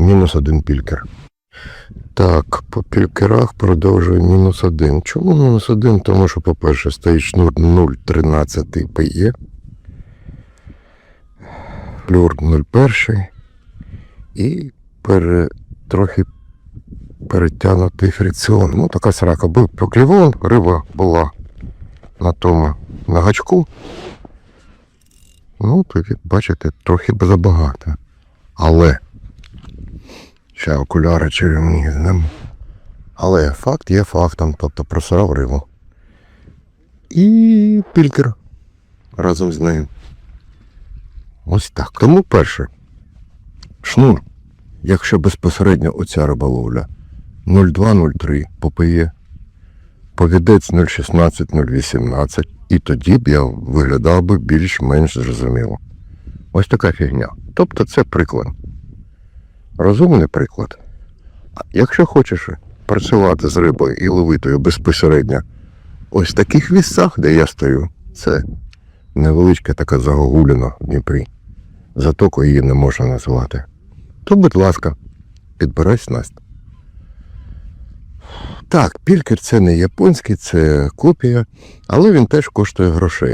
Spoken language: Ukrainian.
Мінус один пількер. Так, по пількерах продовжує мінус один. Чому мінус один? Тому що, по-перше, стоїть шнур 0,13 PE, флюр 0,1 і пере, трохи перетягнутий фрикціон. Ну, така срака. Був поклівон, риба була на тому на гачку. Ну, як бачите, трохи забагато. Але ще окуляри чарівні. не- Але факт є фактом, тобто просрав рибу. І пількер разом з нею. Ось так. Тому перше. Шнур, якщо безпосередньо оця риболовля 0203 попиє, повідець 016 018, і тоді б я виглядав би більш-менш зрозуміло. Ось така фігня. Тобто це приклад. Розумний приклад. Якщо хочеш працювати з рибою і ловитою безпосередньо ось в таких місцях, де я стою, це невеличка така загогуліна в Дніпрі. Затоку її не можна назвати. То, будь ласка, підбирай снасть. Так, пількер це не японський, це копія, але він теж коштує грошей.